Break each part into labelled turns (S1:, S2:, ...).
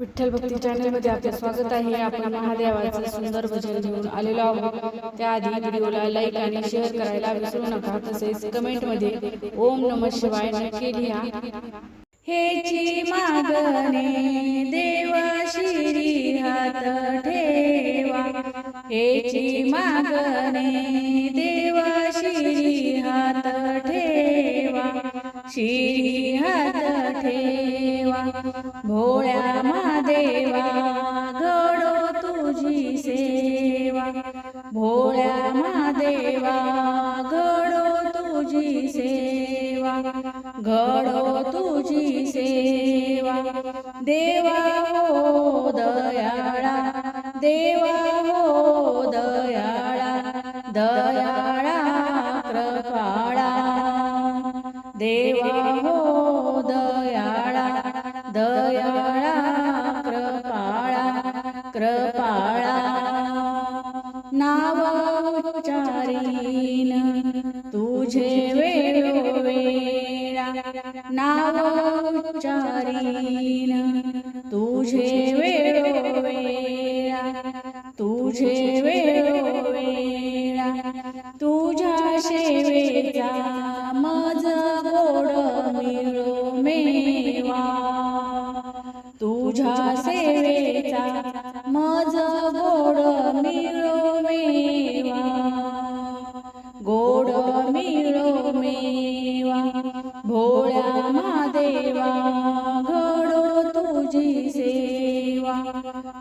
S1: विठ्ठल भक्ती चॅनलमध्ये आपलं स्वागत आहे. आपण महादेवाचं सुंदर भजन घेऊन आलेलो आहोत. त्याआधी व्हिडिओला लाईक आणि शेअर करायला विसरू नका. तसेच कमेंटमध्ये ओम नम शिवाय नक्की लिहा. हेची मागणे देवा शिरी हात ठेवा. हेची मागणे देवा शिरी हात ठेवा. शिरी हात ठेवा. भोळ्या महादेवा घडो तुझी सेवा. भोळ्या महादेवा घडो तुझी सेवा. घडो तुझी सेवा. देवा हो दयाळा देवा हो दयाळा दयाळा कृपाळा देवा हो नाव उच्चारीन तुझे वेळोवेळा. नाव उच्चारीन तुझे वेळोवेळा. तुझे वेळोवेळा. तुझ्या शेवेचा मज गोड मिळो मेवा. तुझ्या सेवेचा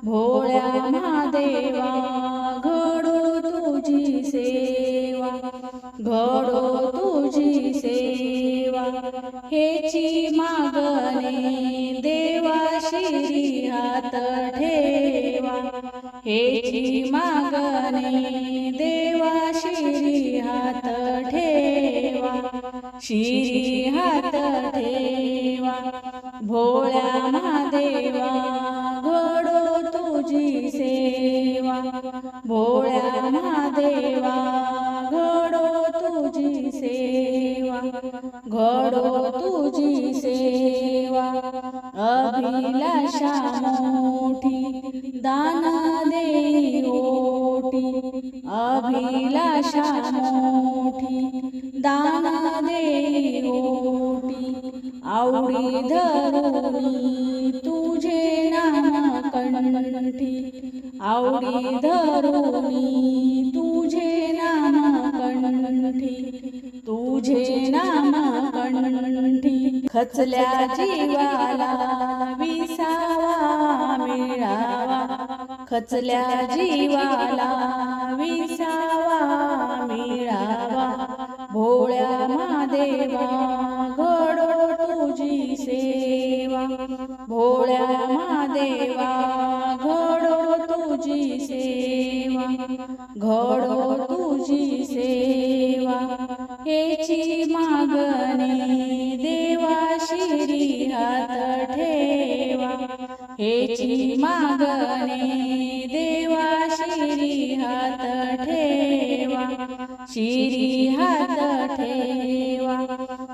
S1: भोळ्या महादेवा घडो तुझी सेवा घडो तुझी सेवा. हेची मागणे देवा शिरी हात ठेवा. हेची मागणे देवा शिरी हात ठेवा. शिरी हात ठेवा. भोळ्या महादेवा भोळ्या महादेवा घडो तुझी सेवा घडो तुझी सेवा. अभिलाषा मोठी दान दे ओटी अभिलाषा मोठी दान दे ओटी आवडी धरुणी तुझे नाम कंठी आवडी धरुणी तुझे नाम कंठी तुझे नाम कंठी खचल्या जीवाला विसावा मिळावा. खचल्या जीवाला विसावा मिळावा. भोळ्या महादेवा हेची मागणी देवा शिरी हात ठेवा. हेची मागणी देवा शिरी हात ठेवा. शिरी हात ठेवा.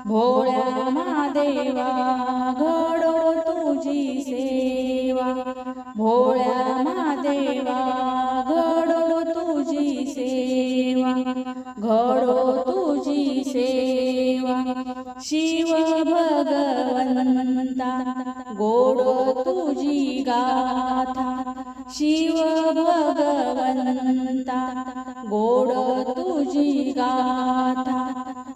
S1: भोळ्या महादेवा घडो तुझी सेवा. भोळ्या महादेवा घडो तुझी सेवा. घडो शिव भगवंता गोड तुझी गाथा. शिव भगवंता गोड तुझी गाथा.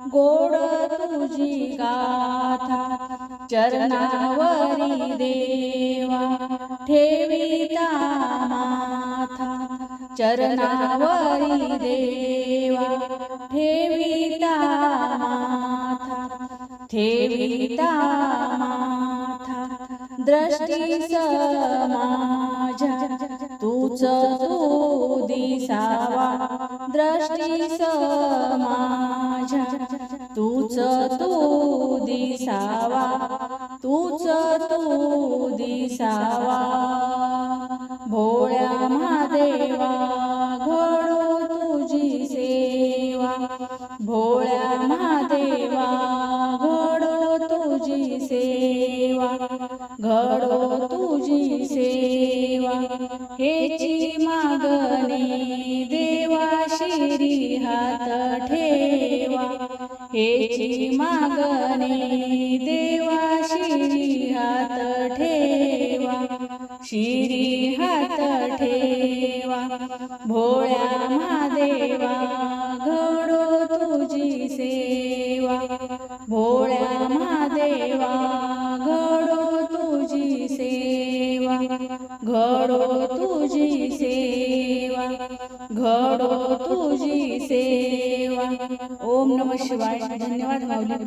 S1: गोड तुझी गाथा. चरणावरी देवा ठेविता माथा चरणावरी देवा ठेविता माथा ठेविता माथा दृष्टी समाजा तूच तू दिसावा दृष्टी समाजा तूच तू दिसावा तूच तू दिसावा भोळ्या मा घडो तुझी सेवा. हेची मागणी देवा शिरी हात ठेवा हेची मागणी देवा शिरी हात ठेवा. शिरी हात ठेवा. भोळ्या महादेवा घडो तुझी सेवा घडो तुझी सेवा. ओम नम शिवाय. धन्यवाद माऊली.